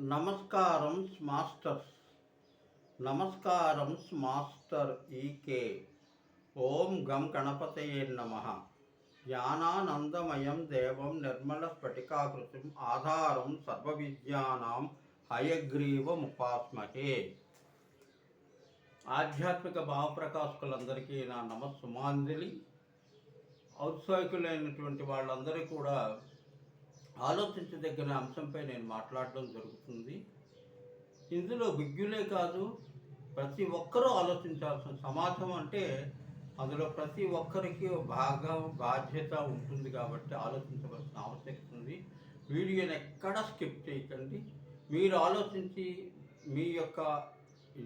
నమస్కారం మాస్టర్స్ నమస్కారం మాస్టర్ ఈకే ఓం గం గణపతయే నమ. జ్ఞానానందమయం దేవం నిర్మల స్ఫటికాకృతిం ఆధారం సర్వవిద్యానాం హయగ్రీవముపాస్మహే ఆధ్యాత్మిక భావప్రకాశకులందరికీ నా నమస్సుమాంజలి. ఔత్సాహికులైనటువంటి వాళ్ళందరూ కూడా ఆలోచించదగిన అంశంపై నేను మాట్లాడడం జరుగుతుంది. ఇందులో విజ్ఞులే కాదు ప్రతి ఒక్కరూ ఆలోచించాల్సిన సమాజం అంటే అందులో ప్రతి ఒక్కరికి భాగం బాధ్యత ఉంటుంది కాబట్టి ఆలోచించవలసిన ఆవశ్యకత ఉంది. వీడియోని ఎక్కడ స్కిప్ చేయకండి. మీరు ఆలోచించి మీ యొక్క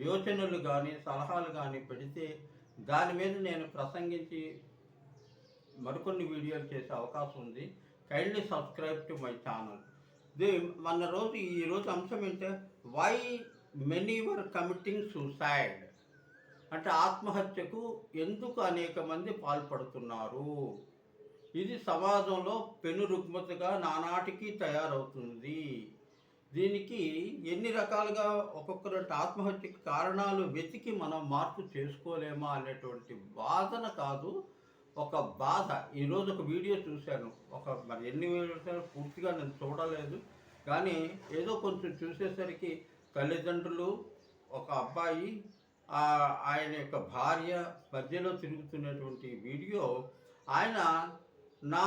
యోచనలు కానీ సలహాలు కానీ పెడితే దాని మీద నేను ప్రసంగించి మరికొన్ని వీడియోలు చేసే అవకాశం ఉంది. Kindly subscribe to my channel the మన రోజు ఈరోజు అంశం ఏంటంటే why many were committing suicide అంటే ఆత్మహత్యకు ఎందుకు అనేక మంది పాల్పడుతున్నారు? ఇది సమాజంలో పెను రుగ్మతగా నానాటికి తయారవుతుంది. దీనికి ఎన్ని రకాలుగా ఒక్కొక్కరు ఆత్మహత్యకి కారణాలు వెతికి మనం మార్పు చేసుకోలేమా అనేటువంటి వాదన కాదు ఒక బాధ. ఈరోజు ఒక వీడియో చూశాను. ఒక మరి ఎన్ని వీడియోస్ పూర్తిగా నేను చూడలేదు. కానీ ఏదో కొంచెం చూసేసరికి తల్లిదండ్రులు ఒక అబ్బాయి ఆయన యొక్క భార్య మధ్యలో తిరుగుతున్నటువంటి వీడియో ఆయన నా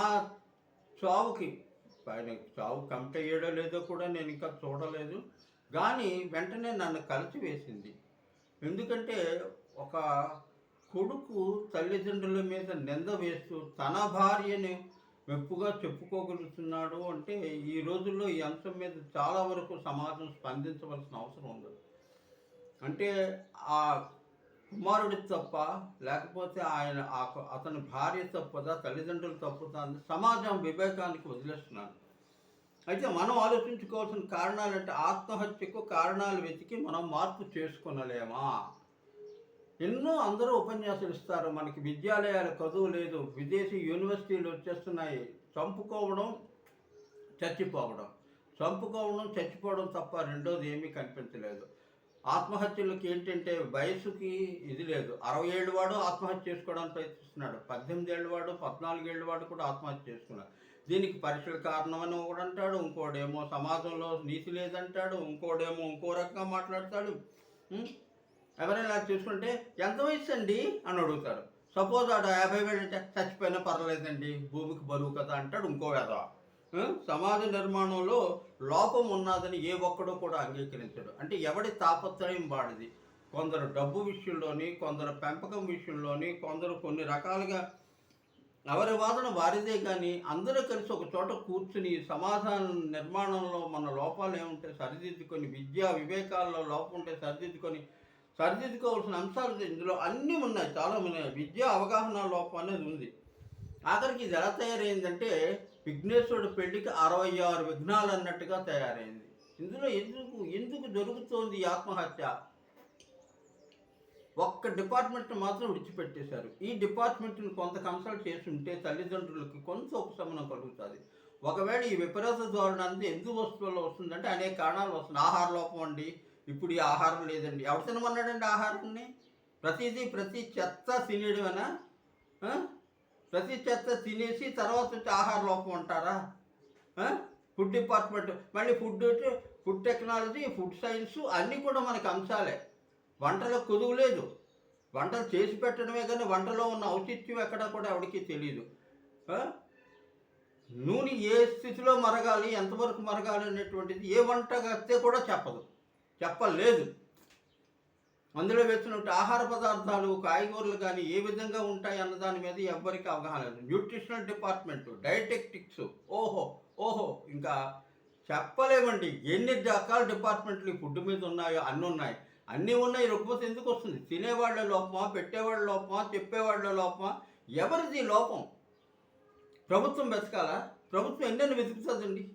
చావుకి ఆయన చావు కమిట్ అయ్యాడో లేదో కూడా నేను ఇంకా చూడలేదు. కానీ వెంటనే నన్ను కలిసి వేసింది ఎందుకంటే ఒక కొడుకు తల్లిదండ్రుల మీద నింద వేస్తూ తన భార్యని మెప్పుగా చెప్పుకోగలుగుతున్నాడు అంటే ఈ రోజుల్లో ఈ అంశం మీద చాలా వరకు సమాజం స్పందించవలసిన అవసరం ఉంది. అంటే ఆ కుమారుడి తప్ప లేకపోతే ఆయన ఆ అతని భార్య తప్పదా తల్లిదండ్రులు తప్పుదా అని సమాజం వివేకానికి వదిలేస్తున్నాను అయితే మనం ఆలోచించుకోవాల్సిన కారణాలు అంటే ఆత్మహత్యకు కారణాలు వెతికి మనం మార్పు చేసుకునలేమా? ఎన్నో అందరూ ఉపన్యాసాలు ఇస్తారు. మనకి విద్యాలయాలు చదువు లేదు. విదేశీ యూనివర్సిటీలు వచ్చేస్తున్నాయి. చంపుకోవడం చచ్చిపోవడం. చంపుకోవడం చచ్చిపోవడం తప్ప రెండోది ఏమీ కనిపించలేదు. ఆత్మహత్యలకు ఏంటంటే వయసుకి ఇది లేదు. అరవై ఏళ్ళు వాడు ఆత్మహత్య చేసుకోవడానికి ప్రయత్నిస్తున్నాడు. పద్దెనిమిది ఏళ్ళు వాడు పద్నాలుగేళ్ళు వాడు కూడా ఆత్మహత్య చేసుకున్నాడు. దీనికి పరీక్షల కారణమని ఒకడు అంటాడు. ఇంకోడేమో సమాజంలో నీతి లేదంటాడు. ఇంకోడేమో ఇంకో రకంగా మాట్లాడతాడు. ఎవరైనా చూసుకుంటే ఎంత వయసు అండి అని అడుగుతారు సపోజ్ ఆడ యాభై వేలు అంటే చచ్చిపోయినా పర్వాలేదండి భూమికి బరువు కదా అంటాడు ఇంకో వేద సమాజ నిర్మాణంలో లోపం ఉన్నదని ఏ ఒక్కడో కూడా అంగీకరించడు. అంటే ఎవడి తాపత్రయం వాడిది? కొందరు డబ్బు విషయంలోని కొందరు పెంపకం విషయంలోని కొందరు కొన్ని రకాలుగా ఎవరి వాదన వారిదే కానీ అందరూ కలిసి ఒక చోట కూర్చుని సమాధాన నిర్మాణంలో మన లోపాలు ఏముంటే సరిదిద్దుకొని విద్యా వివేకాల్లో లోపం ఉంటే సరిదిద్దుకొని సరిదిద్దుకోవాల్సిన అంశాలు ఇందులో అన్నీ ఉన్నాయి చాలా ఉన్నాయి. విద్య అవగాహన లోపం అనేది ఉంది. ఆఖరికి ఇది ఎలా తయారైందంటే విఘ్నేశ్వరుడు పెళ్ళికి అరవై ఆరు విఘ్నాలు అన్నట్టుగా తయారైంది. ఇందులో ఎందుకు ఎందుకు జరుగుతోంది ఆత్మహత్య? ఒక్క డిపార్ట్మెంట్ మాత్రం విడిచిపెట్టేశారు. ఈ డిపార్ట్మెంట్ని కొంత కన్సల్ట్ చేసి ఉంటే తల్లిదండ్రులకి కొంత ఉపశమనం కలుగుతుంది. ఒకవేళ ఈ విపరీత ధోరణి అంతా ఎందుకు వస్తువుల్లో వస్తుందంటే అనేక కారణాలు వస్తుంది ఆహార లోపం అండి ఇప్పుడు ఈ ఆహారం లేదండి. ఎవరు తినమన్నాడండి ఆహారాన్ని? ప్రతిదీ ప్రతి చెత్త తినేయడమేనా? ప్రతి చెత్త తినేసి తర్వాత వచ్చి ఆహార లోపం అంటారా? ఫుడ్ డిపార్ట్మెంట్ మళ్ళీ food food technology food science అన్నీ కూడా మనకు అంశాలే. వంటలో కొదువు లేదు. వంటలు చేసి పెట్టడమే కానీ వంటలో ఉన్న ఔచిత్యం ఎక్కడ కూడా ఎవరికి తెలియదు నూనె ఏ స్థితిలో మరగాలి ఎంతవరకు మరగాలి అనేటువంటిది ఏ వంట కత్తే కూడా చెప్పదు. చెప్పలేదు. అందులో వేస్తున్నట్టు ఆహార పదార్థాలు కాయగూరలు కానీ ఏ విధంగా ఉంటాయి అన్న దాని మీద ఎవ్వరికి అవగాహన లేదు. న్యూట్రిషనల్ డిపార్ట్మెంట్ డైటెక్టిక్స్ ఓహో ఓహో ఇంకా చెప్పలేమండి. ఎన్ని రకాల డిపార్ట్మెంట్లు ఈ ఫుడ్ మీద ఉన్నాయో అన్నీ ఉన్నాయి. అన్నీ ఉన్నాయి రుగ్మత ఎందుకు వస్తుంది? తినేవాళ్ళ లోపమా పెట్టేవాళ్ళ లోపమా చెప్పేవాళ్ళ లోపమా? ఎవరిది లోపం? ప్రభుత్వం వెతకాలా? ప్రభుత్వం ఎన్నెన్ని వెతుకుతుందండి?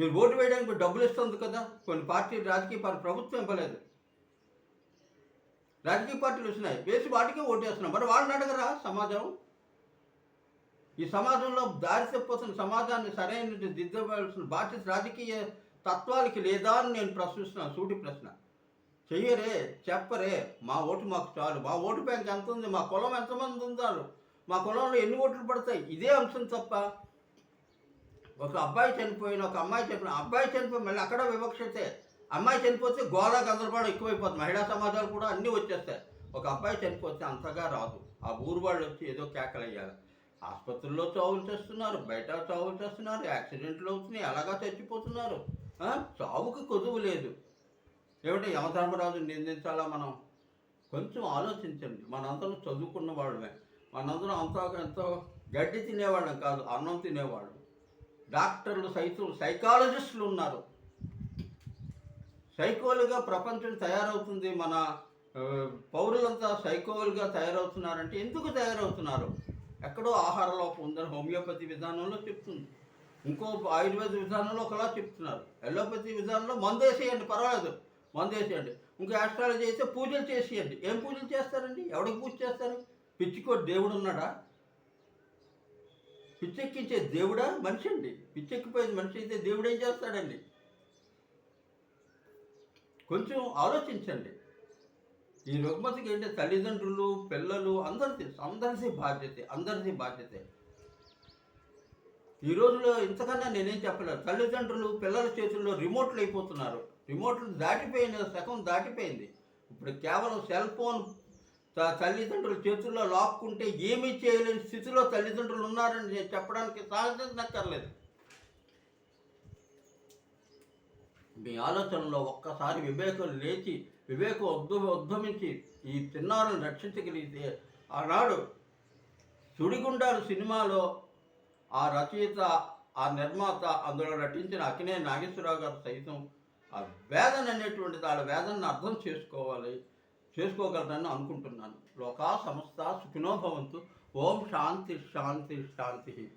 మీరు ఓటు వేయడానికి డబ్బులు ఇస్తుంది కదా. కొన్ని పార్టీ రాజకీయ పార్టీ ప్రభుత్వం ఇవ్వలేదు. రాజకీయ పార్టీలు వచ్చినాయి. వేసి వాటికే ఓటేస్తున్నాం. మరి వాళ్ళని అడగరా సమాజం? ఈ సమాజంలో దారి తప్పిపోతున్న సమాజాన్ని సరైన దిద్దవలసిన బాధ్యత రాజకీయ తత్వాలకి లేదా అని నేను ప్రశ్నిస్తున్నాను సూటి ప్రశ్న. చెయ్యరే చెప్పరే. మా ఓటు మాకు చాలు. మా ఓటు బ్యాంక్ ఎంత ఉంది? మా కులం ఎంతమంది ఉన్నారు మా కులంలో ఎన్ని ఓట్లు పడతాయి? ఇదే అంశం తప్ప ఒక అబ్బాయి చనిపోయిన ఒక అమ్మాయి చనిపోయిన అబ్బాయి చనిపోయి మళ్ళీ అక్కడ వివక్షతే అమ్మాయి చనిపోతే గోళ గందరగోళం ఎక్కువైపోతుంది. మహిళా సమాజాలు కూడా అన్నీ వచ్చేస్తాయి. ఒక అబ్బాయి చనిపోతే అంతగా రాదు. ఆ ఊరు వాళ్ళు వచ్చి ఏదో కేకలయ్యాలి ఆసుపత్రుల్లో చావులు చేస్తున్నారు బయట చావులు చేస్తున్నారు యాక్సిడెంట్లు అవుతున్నాయి అలాగా చచ్చిపోతున్నారు. చావుకి కొదువు లేదు. ఏమిటి యమధర్మరాజు నిందించాలా మనం కొంచెం ఆలోచించండి. మనందరం చదువుకున్న వాళ్ళమే. మనందరం అంత ఎంతో గడ్డి తినేవాళ్ళం కాదు అన్నం తినేవాళ్ళం. డాక్టర్లు సైతం సైకాలజిస్టులు ఉన్నారు. సైకోలుగా ప్రపంచం తయారవుతుంది. మన పౌరులంతా సైకోలుగా తయారవుతున్నారంటే ఎందుకు తయారవుతున్నారు? ఎక్కడో ఆహార లోపం ఉందని హోమియోపతి విధానంలో చెప్తుంది. ఇంకో ఆయుర్వేద విధానంలో ఒకలా చెప్తున్నారు. ఎల్లోపతి విధానంలో మందు వేసేయండి పర్వాలేదు. మందు వేసేయండి. ఆస్ట్రాలజీ అయితే పూజలు చేసేయండి. ఏం పూజలు చేస్తారండి? ఎవడికి పూజ చేస్తారు? పిచ్చికో దేవుడు ఉన్నాడా? పిచ్చెక్కించే దేవుడా మనిషి అండి పిచ్చెక్కిపోయేది మనిషి అయితే దేవుడు ఏం చేస్తాడండి? కొంచెం ఆలోచించండి. ఈ రుగ్మతికి ఏంటి? తల్లిదండ్రులు పిల్లలు అందరిది అందరిది బాధ్యత అందరిది బాధ్యత. ఈ రోజులో ఇంతకన్నా నేనేం చెప్పలేదు తల్లిదండ్రులు పిల్లల చేతుల్లో రిమోట్లు అయిపోతున్నారు రిమోట్లు దాటిపోయిన సగం దాటిపోయింది. ఇప్పుడు కేవలం సెల్ ఫోన్ తల్లిదండ్రుల చేతుల్లో లాక్కుంటే ఏమీ చేయలేని స్థితిలో తల్లిదండ్రులు ఉన్నారని నేను చెప్పడానికి సాధించక్కర్లేదు మీ ఆలోచనలో ఒక్కసారి వివేకం లేచి వివేకం ఉద్భవ ఉద్భవించి ఈ చిన్నారులను రక్షించగలిగితే ఆనాడు సుడిగుండాలు సినిమాలో ఆ రచయిత ఆ నిర్మాత అందులో నటించిన అకినే నాగేశ్వరరావు గారు సైతం ఆ వేదన అనేటువంటిది వాళ్ళ వేదనను అర్థం చేసుకోవాలి. చేసుకోగలరని అనుకుంటున్నాను. లోకా సమస్త సుఖినోభవంతు ఓం శాంతి శాంతి శాంతి.